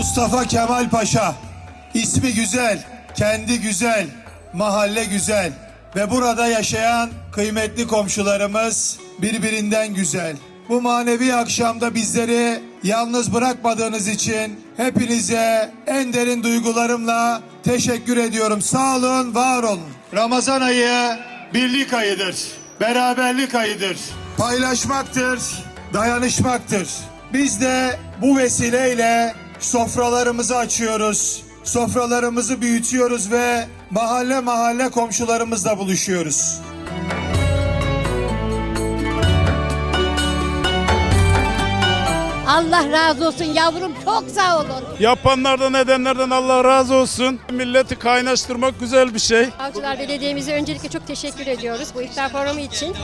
Mustafa Kemal Paşa. İsmi güzel, kendi güzel, mahalle güzel ve burada yaşayan kıymetli komşularımız birbirinden güzel. Bu manevi akşamda bizleri yalnız bırakmadığınız için hepinize en derin duygularımla teşekkür ediyorum. Sağ olun, var olun. Ramazan ayı birlik ayıdır, beraberlik ayıdır, paylaşmaktır, dayanışmaktır. Biz de bu vesileyle sofralarımızı açıyoruz. Sofralarımızı büyütüyoruz ve mahalle mahalle komşularımızla buluşuyoruz. Allah razı olsun yavrum çok sağ olun. Yapanlardan edenlerden Allah razı olsun. Milleti kaynaştırmak güzel bir şey. Avcılar Belediye'mize öncelikle çok teşekkür ediyoruz bu iftar programı için.